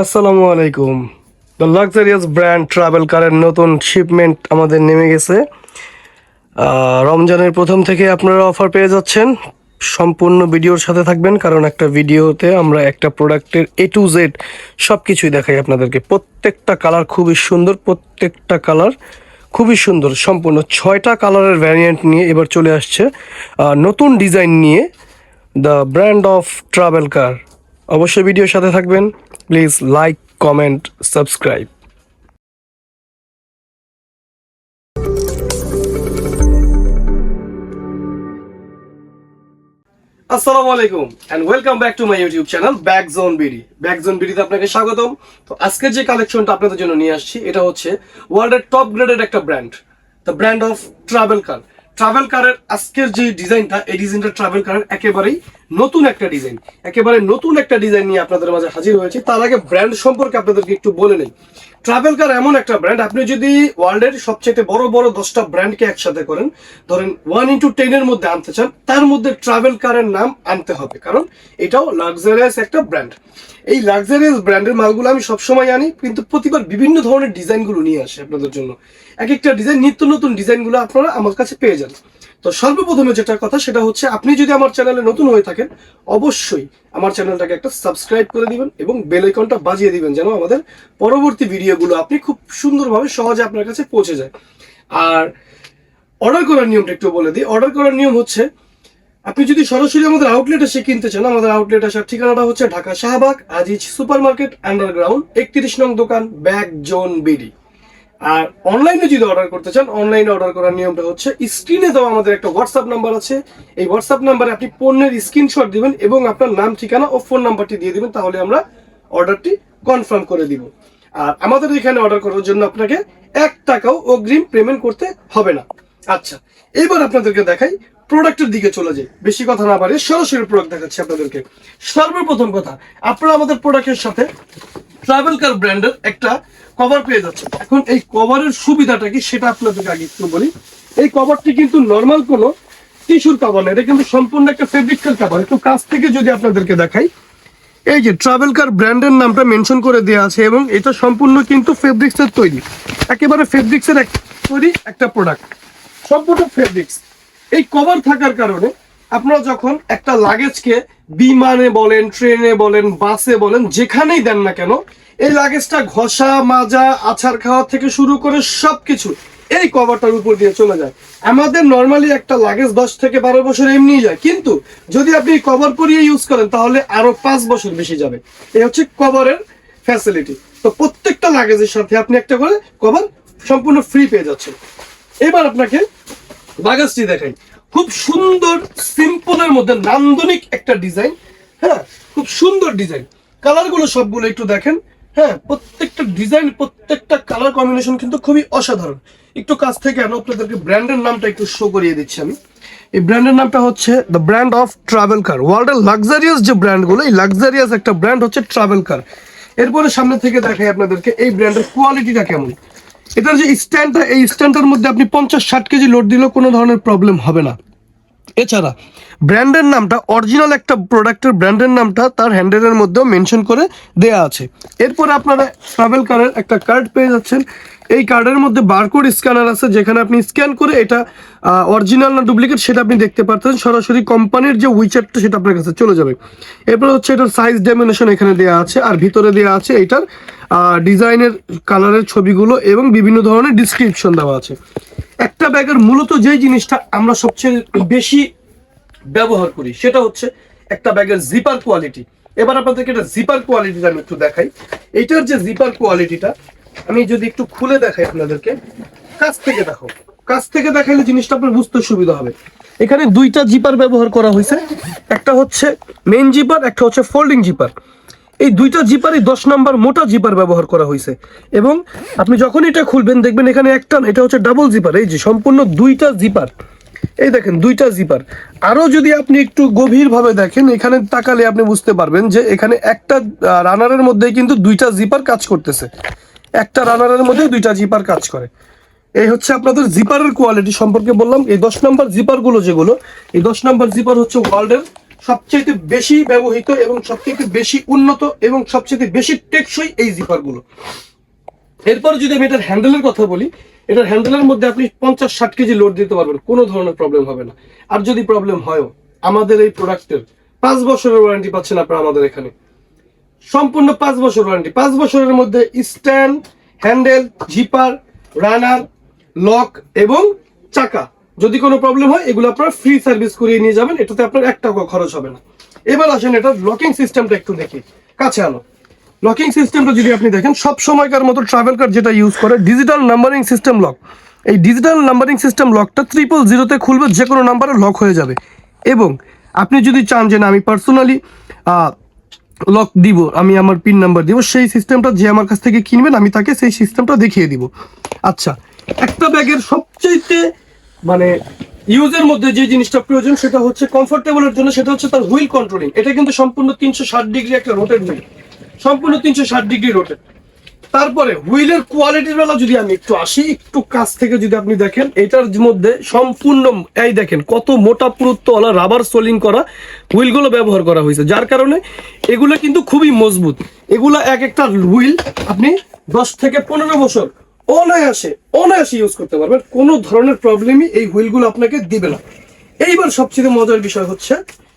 আসসালামু আলাইকুম। The luxurious brand travel কারের নতুন শিপমেন্ট আমাদের নেমে গেছে। রমজানের প্রথম থেকে আপনারা অফার পেয়ে যাচ্ছেন। সম্পূর্ণ ভিডিওর সাথে থাকবেন, কারণ একটা ভিডিওতে আমরা একটা প্রোডাক্টের এ টু জেড সব কিছুই দেখাই আপনাদেরকে। প্রত্যেকটা কালার খুবই সুন্দর, প্রত্যেকটা কালার খুবই সুন্দর। সম্পূর্ণ ছয়টা কালারের ভ্যারিয়েন্ট নিয়ে এবার চলে আসছে। নতুন ডিজাইন নিয়ে the brand of travel car অবশ্যই ভিডিওর সাথে থাকবেন। Please like, comment, subscribe. আসসালামু আলাইকুম and welcome back to my YouTube channel back zone BD back zone বিডিতে আপনাকে স্বাগতম। তো আজকে যে কালেকশনটা আপনাদের জন্য নিয়ে আসছি, এটা হচ্ছে ওয়ার্ল্ডের টপ গ্রেডের একটা brand the brand of travel car travel কারের আজকের যে ডিজাইনটা এই ডিজাইনটা ট্রাভেল কারের একেবারেই নতুন একটা ডিজাইন একেবারে নতুন একটা ডিজাইন নিয়ে আপনাদের মাঝে হাজির হয়েছে। তার আগে ব্র্যান্ড সম্পর্কে আপনাদেরকে একটু বলে নেই। ট্রাভেল কার এমন একটা ব্র্যান্ড আপনি যদি ওয়ার্ল্ডের সবচেয়ে বড় বড় দশটা ব্র্যান্ডকে একসাথে করেন, ধরেন ওয়ান ইন্টু টেনের মধ্যে আনতে চান, তার মধ্যে ট্রাভেল কারের নাম আনতে হবে। কারণ এটাও লাক্সারিয়াস একটা ব্র্যান্ড এই লাক্সারিয়াস ব্র্যান্ডের মালগুলো আমি সবসময় আনি, কিন্তু প্রতিবার বিভিন্ন ধরনের ডিজাইনগুলো নিয়ে আসে আপনাদের জন্য। এক একটা ডিজাইন নিত্য নতুন ডিজাইনগুলো আপনারা আমার কাছে পেয়ে যান। তো সর্বপ্রথমে যেটা কথা সেটা হচ্ছে, আপনি যদি আমার চ্যানেলে নতুন হয়ে থাকেন, অবশ্যই আমার চ্যানেলটাকে একটা সাবস্ক্রাইব করে দিবেন এবং বেল আইকনটা বাজিয়ে দিবেন যেন আমাদের পরবর্তী ভিডিওগুলো আপনি খুব সুন্দরভাবে সহজে আপনার কাছে পৌঁছে যায়। আর অর্ডার করার নিয়মটা একটু বলে দিই। অর্ডার করার নিয়ম হচ্ছে, আপনি যদি সরাসরি আমাদের আউটলেট এসে কিনতে চান, আমাদের আউটলেট আসার ঠিকানাটা হচ্ছে Dhaka Shahbag, Aziz super market underground একত্রিশ নং দোকান ব্যাক জোন, বিডি। আর অনলাইনে যদি অর্ডার করতে চান অনলাইনে অর্ডার করার নিয়মটা হচ্ছে স্ক্রিনে দেওয়া আমাদের একটা হোয়াটসঅ্যাপ নাম্বার আছে। এই হোয়াটসঅ্যাপ নাম্বারে আপনি পণ্যের স্ক্রিনশট দিবেন এবং আপনার নাম, ঠিকানা ও ফোন নাম্বারটি দিয়ে দিবেন, তাহলে আমরা অর্ডারটি কনফার্ম করে দিব। আর আমাদের এখানে অর্ডার করার জন্য আপনাকে এক টাকাও অগ্রিম পেমেন্ট করতে হবে না। আচ্ছা এবার আপনাদেরকে দেখাই প্রোডাক্টের দিকে চলে যাই। বেশি কথা না পারে সরাসরি প্রোডাক্ট দেখাচ্ছি আপনাদেরকে। সর্বপ্রথম কথা, আপনারা আমাদের প্রোডাক্টের সাথে ট্রাভেল কার ব্র্যান্ডের একটা কভার পেয়ে যাচ্ছে। এখন এই কভারের সুবিধাটা কি সেটা আপনাদেরকে আগে একটু বলি। এই কভারটি কিন্তু নর্মাল কোনো টিস্যুর কভার না, এটা কিন্তু সম্পূর্ণ একটা ফেব্রিক্যাল কভার একটু কাছ থেকে যদি আপনাদেরকে দেখাই, এই যে ট্রাভেল কার ব্র্যান্ডের নামটা মেনশন করে দেওয়া আছে এবং এটা সম্পূর্ণ কিন্তু ফেব্রিক্সের তৈরি। একেবারে ফেব্রিক্সের তৈরি একটা প্রোডাক্ট সম্পূর্ণ ফেব্রিক্স এই কভার থাকার কারণে আপনারা যখন একটা লাগেজকে বিমানে বলেন ট্রেনে বলেন বাসে বলেন, যেখানেই দেন না কেন এই লাগেজটা ঘষা, মাজা আছার খাওয়া থেকে শুরু করে সবকিছু এই কভারটার উপর দিয়ে চলে যায়। আমাদের নর্মালি একটা লাগেজ দশ থেকে বারো বছর এমনি যায়। কিন্তু যদি আপনি কভার পরিয়ে ইউজ করেন, তাহলে আরও পাঁচ বছর বেশি যাবে। এই হচ্ছে কভারের ফ্যাসিলিটি তো প্রত্যেকটা লাগেজের সাথে আপনি একটা করে কভার সম্পূর্ণ ফ্রি পেয়ে যাচ্ছেন। এবার আপনাকে বাগাসটি দেখাই। খুব সুন্দর সিম্পলের মধ্যে নান্দনিক একটা ডিজাইন হ্যাঁ? খুব সুন্দর ডিজাইন কালারগুলো সবগুলো একটু দেখেন। হ্যাঁ প্রত্যেকটা ডিজাইন প্রত্যেকটা কালার কম্বিনেশন কিন্তু খুবই অসাধারণ। একটু কাছ থেকে আনো আপনাদেরকে ব্র্যান্ডের নামটা একটু শো করিয়ে দিচ্ছি আমি। এই ব্র্যান্ডের নামটা হচ্ছে the brand of travel car ওয়ার্ল্ডের লাক্সারিয়াস যে ব্র্যান্ডগুলো এই লাক্সারিয়াস একটা ব্র্যান্ড হচ্ছে ট্রাভেল কার এরপরে সামনে থেকে দেখাই আপনাদেরকে এই ব্র্যান্ডের কোয়ালিটিটা কেমন। এটার যে স্ট্যান্ডটা এই স্ট্যান্ডটার মধ্যে আপনি পঞ্চাশ ষাট কেজি লোড দিলেও কোনো ধরনের প্রবলেম হবে না। এছাড়া ব্র্যান্ডের নামটা, অরিজিনাল একটা প্রোডাক্টের ব্র্যান্ডের নামটা তার হ্যান্ডেলের মধ্যেও মেনশন করে দেয়া আছে। এরপরে আপনারা ট্রাভেল কার্ডের একটা কার্ড পেয়ে যাচ্ছেন। এই কার্ডের মধ্যে বারকোড স্ক্যানার আছে, যেখানে আপনি স্ক্যান করে এটা অরিজিনাল না ডুপ্লিকেট সেটা আপনি দেখতে পারতেন সরাসরি কোম্পানির যে উইচারটা সেটা আপনার কাছে চলে যাবে। এরপর হচ্ছে এটার সাইজ ডেমিনেশন এখানে দেওয়া আছে আর ভিতরে দেওয়া আছে এটার ডিজাইনের কালারের ছবিগুলো এবং বিভিন্ন ধরনের ডিসক্রিপশন দেওয়া আছে। একটা ব্যাগের মূলত যেই জিনিসটা আমরা সবচেয়ে বেশি ব্যবহার করি, সেটা হচ্ছে একটা ব্যাগের জিপার কোয়ালিটি এবার আপনাদেরকে এটা জিপার কোয়ালিটিটা আমি একটু দেখাই। এইটার যে জিপার কোয়ালিটিটা আমি যদি একটু খুলে দেখাই আপনাদেরকে। কাছ থেকে দেখো, কাছ থেকে দেখাইলে জিনিসটা আপনার বুঝতে সুবিধা হবে। এখানে দুইটা জিপার ব্যবহার করা হয়েছে। একটা হচ্ছে মেইন জিপার একটা হচ্ছে ফোল্ডিং জিপার এই দুইটা জিপারই দশ নাম্বার মোটা জিপার ব্যবহার করা হয়েছে। এবং আপনি যখন এটা খুলবেন, দেখবেন এখানে একটা, এটা হচ্ছে ডাবল জিপার এই যে সম্পূর্ণ দুইটা জিপার এই দেখেন, দুইটা জিপার আরও যদি আপনি একটু গভীরভাবে দেখেন, এখানে তাকালে আপনি বুঝতে পারবেন যে এখানে একটা রানারের মধ্যে কিন্তু দুইটা জিপার কাজ করতেছে। একটা রানারের মধ্যে দুইটা জিপার কাজ করে। এই হচ্ছে আপনাদের জিপারের কোয়ালিটি সম্পর্কে বললাম। এই দশ নম্বর জিপারগুলো যেগুলো, এই দশ নম্বর জিপার হচ্ছে ওয়ার্ল্ডের সবচেয়ে বেশি ব্যবহৃত এবং সবচেয়ে বেশি উন্নত এবং সবচেয়ে বেশি টেকসই এই জিপারগুলো এরপর যদি আমি এটার হ্যান্ডেলের কথা বলি, এটার হ্যান্ডেলের মধ্যে আপনি পঞ্চাশ ষাট কেজি লোড দিতে পারবেন, কোনো ধরনের প্রবলেম হবে না। আর যদি প্রবলেম হয়ও, আমাদের এই প্রোডাক্টের পাঁচ বছরের ওয়ারেন্টি পাচ্ছেন আপনারা আমাদের এখানে। সম্পূর্ণ পাঁচ বছর ওয়ারেন্টি পাঁচ বছরের মধ্যে stand, handle, zipper, runner, lock এবং চাকা। যদি কোনো প্রবলেম হয়, এগুলো আপনারা ফ্রি সার্ভিস করিয়ে নিয়ে যাবেন, এটাতে আপনার এক টাকা খরচ হবে না। এবার আসেন এটা লকিং সিস্টেমটা একটু দেখি। কাছে আনো। লকিং সিস্টেমটা যদি আপনি দেখেন, সব সময়কার মতো ট্রাভেল কার্ড যেটা ইউজ করে ডিজিটাল নাম্বারিং সিস্টেম লক এই ডিজিটাল নাম্বারিং সিস্টেম লকটা ট্রিপল জিরোতে খুলবে, যে কোনো নাম্বারে লক হয়ে যাবে। এবং আপনি যদি চান যে না, আমি পার্সোনালি লক দিব, আমি আমার পিন নাম্বার দিব, সেই সিস্টেমটা যে আমার কাছ থেকে কিনবেন, আমি তাকে সেই সিস্টেমটা দেখিয়ে দিব। আচ্ছা একটা ব্যাগের সবচাইতে মানে ইউজের মধ্যে যে জিনিসটা প্রয়োজন সেটা হচ্ছে কমফোর্টেবলের জন্য, সেটা হচ্ছে তার হুইল কন্ট্রোলিং এটা কিন্তু সম্পূর্ণ তিনশো ষাট ডিগ্রি একটা রোটেট হুইল সম্পূর্ণ তিনশো ষাট ডিগ্রি রোটেট তারপরে হুইলের কোয়ালিটির বেলা যদি আমি একটু আসি, একটু কাছ থেকে যদি আপনি দেখেন, এটার মধ্যে সম্পূর্ণ, এই দেখেন কত মোটা পুরুত্বওয়ালা রাবার সোলিং করা হুইলগুলো ব্যবহার করা হয়েছে। যার কারণে এগুলো কিন্তু খুবই মজবুত। এগুলো এক একটা হুইল আপনি দশ থেকে পনেরো বছর অনায়াসে অনায়াসে ইউজ করতে পারবেন। কোনো ধরনের প্রবলেমই এই হুইলগুলো আপনাকে দিবে না। এইবার সবচেয়ে মজার বিষয় হচ্ছে,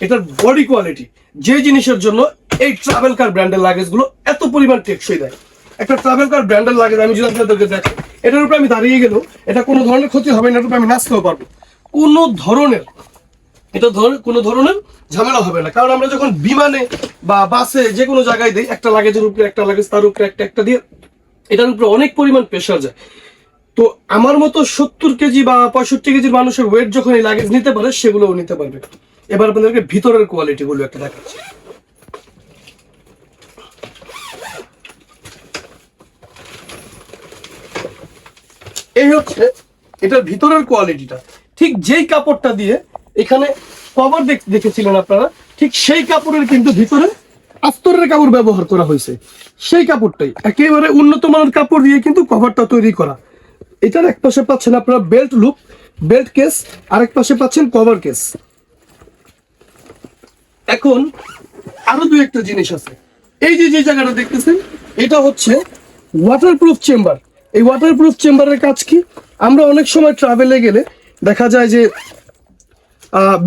এটার বডি কোয়ালিটি যে জিনিসের জন্য এই ট্রাভেল কার ব্র্যান্ডের লাগেজগুলো এত পরিমাণ টেকসই দেয়। একটা ট্রাভেল কার ব্র্যান্ডের লাগেজ আমি যদি আপনাদেরকে দেখি এটার উপরে আমি দাঁড়িয়ে গেলেও এটা কোনো ধরনের ক্ষতি হবে না, এটার উপরে আমি নাচতেও পারব। কোনো ধরনের, এটা ধর- কোনো ধরনের ঝামেলা হবে না। কারণ আমরা যখন বিমানে বা বাসে যে কোনো জায়গায় দিই, একটা লাগেজের উপরে, একটা লাগেজ তার উপরে, একটা একটা দিয়ে এটার উপরে অনেক পরিমাণ প্রেশার যায়। তো আমার মতো সত্তর কেজি বা পঁয়ষট্টি কেজির মানুষের ওয়েট যখন এই লাগেজ নিতে পারে, সেগুলোও নিতে পারবে। এবার আপনাদেরকে ভিতরের কোয়ালিটি গুলো একটা দেখাচ্ছি। এই হচ্ছে এটার ভিতরের কোয়ালিটিটা ঠিক যেই কাপড়টা দিয়ে এখানে কভার দেখেছিলেন আপনারা, ঠিক সেই কাপড়ের কিন্তু ভিতরে আস্তরের কাপড় ব্যবহার করা হয়েছে। সেই কাপড়টাই একেবারে উন্নত মানের কাপড় দিয়ে কিন্তু কভারটা তৈরি করা। এটার এক পাশে পাচ্ছেন আপনারা বেল্ট লুপ বেল্ট কেস আরেক পাশে পাচ্ছেন কভার কেস এখন আরও দুই একটা জিনিস আছে। এই যে যে জায়গাটা দেখতেছেন, এটা হচ্ছে ওয়াটারপ্রুফ চেম্বার এই ওয়াটারপ্রুফ চেম্বারের কাজ কি? আমরা অনেক সময় ট্রাভেলে গেলে দেখা যায় যে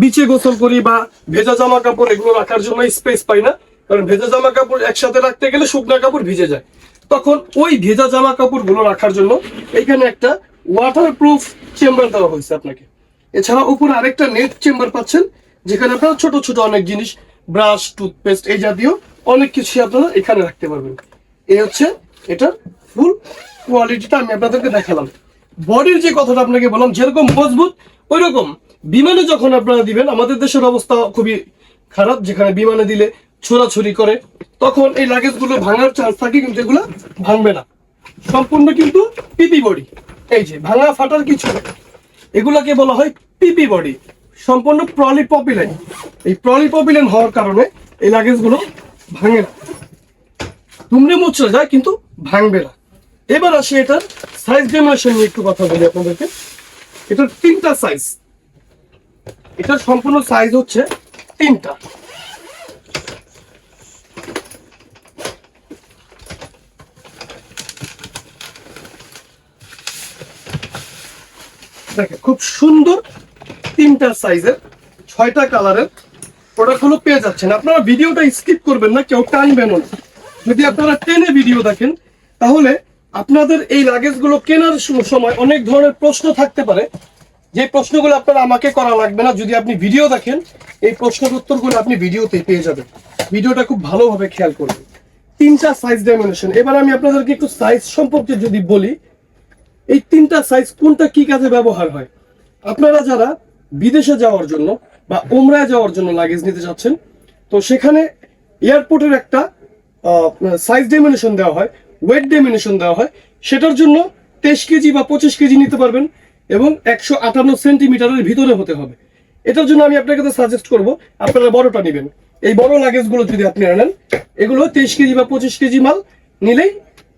বিচে গোসল করি বা ভেজা জামা কাপড় এগুলো রাখার জন্য স্পেস পাই না। কারণ ভেজা জামা কাপড় একসাথে রাখতে গেলে শুকনা কাপড় ভিজে যায়। তখন ওই ভেজা জামা কাপড়গুলো রাখার জন্য এখানে একটা ওয়াটারপ্রুফ চেম্বার দেওয়া হয়েছে আপনাকে। এছাড়া উপরে আরেকটা নেট চেম্বার পাচ্ছেন, যেখানে আপনারা ছোট ছোট অনেক জিনিস ব্রাশ টুথপেস্ট এই জাতীয় অনেক কিছু আপনারা এখানে রাখতে পারবেন। এই হচ্ছে এটার ফুল কোয়ালিটিটা আমি আপনাদেরকে দেখালাম। বডির যে কথাটা আপনাকে বললাম, যেরকম মজবুত ওই রকম বিমানে যখন আপনারা দিবেন, আমাদের দেশের অবস্থা খুবই খারাপ, যেখানে বিমানে দিলে ছোড়াছুরি করে, তখন এই লাগেজগুলো ভাঙার চান্স থাকে কিন্তু এগুলো ভাঙবে না। সম্পূর্ণ কিন্তু পিপি বডি। এই যে, ভাঙা ফাটার কিছু এগুলাকে বলা হয় পিপি বডি। সম্পূর্ণ প্রলিপপিলেন এই প্রলিপপিলেন হওয়ার কারণে এই লাগেজগুলো ভাঙে না। দুমড়ে মুচড়ে যায় কিন্তু ভাঙবে না। এবার আসি এটার সাইজ ডেমিনেশন নিয়ে একটু কথা বলি আপনাদেরকে। এটার তিনটা সাইজ এটার সম্পূর্ণ সাইজ হচ্ছে তিনটা। দেখেন, খুব সুন্দর তিনটা সাইজের ছয়টা কালারের প্রোডাক্টগুলো পেয়ে যাচ্ছেন। আপনারা ভিডিওটা স্কিপ করবেন না, কেউ টানবেন না। যদি আপনারা টেনে ভিডিও দেখেন, তাহলে আপনাদের এই লাগেজগুলো কেনার সময় অনেক ধরনের প্রশ্ন থাকতে পারে। যে প্রশ্নগুলো আপনারা আমাকে করা লাগবে না, যদি আপনি ভিডিও দেখেন, এই প্রশ্নের উত্তরগুলো আপনি ভিডিওতে পেয়ে যাবেন। ভিডিওটা খুব ভালোভাবে খেয়াল করবেন। তিনটা সাইজ ডাইমেনশন এবার আমি আপনাদেরকে একটু সাইজ সম্পর্কে যদি বলি এই তিনটা সাইজ কোনটা কি কাজে ব্যবহার হয়? আপনারা যারা বিদেশে যাওয়ার জন্য বা উমরায় যাওয়ার জন্য লাগেজ নিতে যাচ্ছেন, তো সেখানে এয়ারপোর্টের একটা সাইজ ডেমিনেশন দেওয়া হয় ওয়েট ডেমিনেশন দেওয়া হয়। সেটার জন্য তেইশ কেজি বা পঁচিশ কেজি নিতে পারবেন এবং একশো আটান্ন সেন্টিমিটারের ভিতরে হতে হবে। এটার জন্য আমি আপনাকে সাজেস্ট করব, আপনারা বড়টা নেবেন। এই বড় লাগেজগুলো যদি আপনি আনেন, এগুলো তেইশ কেজি বা পঁচিশ কেজি মাল নিলেই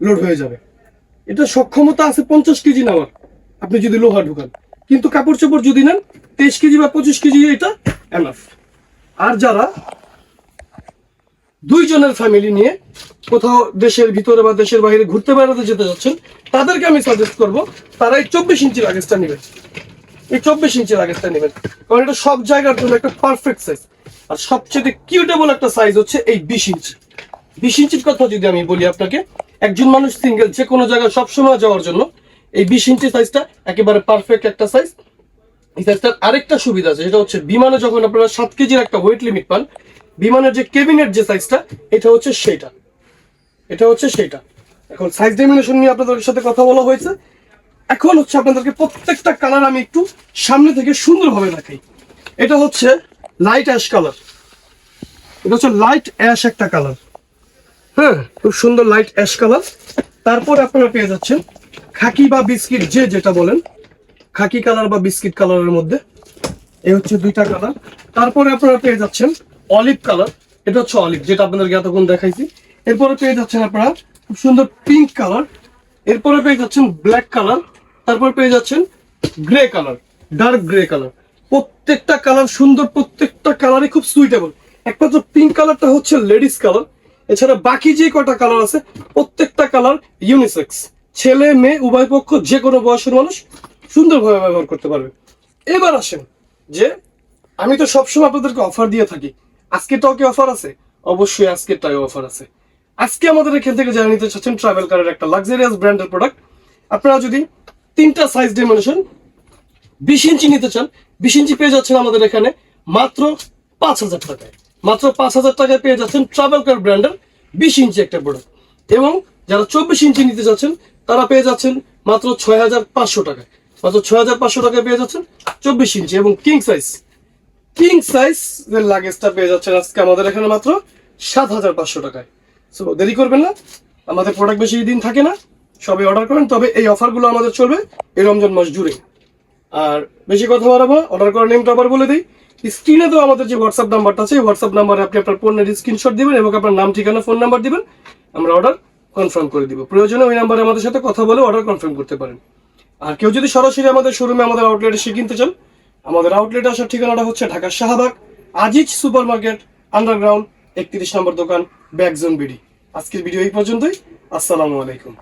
লোড হয়ে যাবে। এটা সক্ষমতা আছে পঞ্চাশ কেজি নেওয়ার। আপনি যদি লোহা ঢুকান। কিন্তু কাপড় চোপড় যদি নেন, তেইশ কেজি বা পঁচিশ কেজি, এটা এনাফ আর যারা দুইজনের ফ্যামিলি নিয়ে কোথাও দেশের ভিতরে বা দেশের বাইরে ঘুরতে বেড়াতে যেতে যাচ্ছেন, তাদেরকে আমি সাজেস্ট করব, তারা এই চব্বিশ ইঞ্চির লাগেজটা নেবেন। এই চব্বিশ ইঞ্চির লাগেজটা নেবেন। কারণ এটা সব জায়গার জন্য একটা পারফেক্ট সাইজ আর সবচেয়ে কিউটেবল একটা সাইজ হচ্ছে এই বিশ ইঞ্চি। বিশ ইঞ্চির কথা যদি আমি বলি আপনাকে একজন মানুষ সিঙ্গেল যে কোনো জায়গায় সবসময় যাওয়ার জন্য, এই বিশ ইঞ্চি সাইজটা একেবারে পারফেক্ট একটা সাইজ এই সাইজটার আরেকটা সুবিধা আছে, সেটা হচ্ছে বিমানে যখন আপনারা সাত কেজির একটা ওয়েট লিমিট পান, বিমানের যে কেবিনের যে সাইজটা এটা হচ্ছে সেইটা এটা হচ্ছে সেইটা এখন সাইজ ডেমিনেশন নিয়ে আপনাদের সাথে কথা বলা হয়েছে। এখন হচ্ছে আপনাদেরকে প্রত্যেকটা কালার আমি একটু সামনে থেকে সুন্দরভাবে দেখাই। এটা হচ্ছে লাইট অ্যাশ কালার এটা হচ্ছে লাইট অ্যাশ একটা কালার হ্যাঁ খুব সুন্দর লাইট অ্যাশ কালার তারপর আপনারা পেয়ে যাচ্ছেন খাকি বা বিস্কিট, যে যেটা বলেন, খাকি কালার বা বিস্কিট কালারের মধ্যে। এই হচ্ছে দুইটা কালার তারপরে আপনারা পেয়ে যাচ্ছেন অলিভ কালার এটা হচ্ছে অলিভ যেটা আপনাদেরকে এতক্ষণ দেখাইছি। এরপরে পেয়ে যাচ্ছেন আপনারা খুব সুন্দর পিঙ্ক কালার এরপরে পেয়ে যাচ্ছেন ব্ল্যাক কালার তারপর পেয়ে যাচ্ছেন grey colour dark grey colour প্রত্যেকটা কালার সুন্দর, প্রত্যেকটা কালারই খুব সুইটেবল একমাত্র পিঙ্ক কালারটা হচ্ছে লেডিস কালার এছাড়া বাকি যে কটা কালার আছে, প্রত্যেকটা কালার ইউনিসেক্স ছেলে, মেয়ে, উভয় পক্ষ, যে কোনো বয়সের মানুষ সুন্দরভাবে ব্যবহার করতে পারবে। এবার আসেন যে, আমি তো সবসময় আপনাদেরকে অফার দিয়ে থাকি। আজকেটাও কি অফার আছে? অবশ্যই আজকেরটাও অফার আছে। আজকে আমাদের এখান থেকে যারা নিতে চাচ্ছেন ট্রাভেল কারের একটা লাক্সারিয়াস ব্র্যান্ডের প্রোডাক্ট আপনারা যদি তিনটা সাইজ ডিমেনশন বিশ ইঞ্চি নিতে চান, বিশ ইঞ্চি পেয়ে যাচ্ছেন আমাদের এখানে মাত্র পাঁচ হাজার টাকায়। মাত্র পাঁচ হাজার টাকায় পেয়ে যাচ্ছেন ট্রাভেল কার ব্র্যান্ডের বিশ ইঞ্চি একটা প্রোডাক্ট এবং যারা চব্বিশ ইঞ্চি নিতে যাচ্ছেন, তারা পেয়ে যাচ্ছেন মাত্র ছয় হাজার পাঁচশো টাকায়। মাত্র ছয় হাজার পাঁচশো টাকায় পেয়ে যাচ্ছেন চব্বিশ ইঞ্চি এবং কিং সাইজ কিং সাইজ এর লাগেজটা পেয়ে যাচ্ছেন আজকে আমাদের এখানে মাত্র সাত হাজার পাঁচশো টাকায়। সো দেরি করবেন না, আমাদের প্রোডাক্ট বেশি দিন থাকে না, সবাই অর্ডার করেন, তবে এই অফারগুলো আমাদের চলবে এই রমজান মাস জুড়ে আর বেশি কথা বাড়াবো অর্ডার করার নেমটা আবার বলে দিই। স্ক্রিনে তো আমাদের যে হোয়াটসঅ্যাপ নাম্বারটা আছে হোয়াটসঅ্যাপ নাম্বারে আপনি আপনার পণ্যের স্ক্রিনশট দিবেন এবং আপনার নাম, ঠিকানা ফোন নাম্বার দিবেন। আমরা অর্ডার কনফার্ম করে দিব। প্রয়োজনে ওই নাম্বারে আমাদের সাথে কথা বলে অর্ডার কনফার্ম করতে পারেন। আর কেউ যদি সরাসরি আমাদের শোরুমে আমাদের আউটলেটে এসে কিনতে চান, আমাদের আউটলেটে আসার ঠিকানাটা হচ্ছে ঢাকার Shahbag, Aziz super market underground একত্রিশ নম্বর দোকান ব্যাকজোন বিডি। আজকের ভিডিও এই পর্যন্তই। আসসালামু আলাইকুম।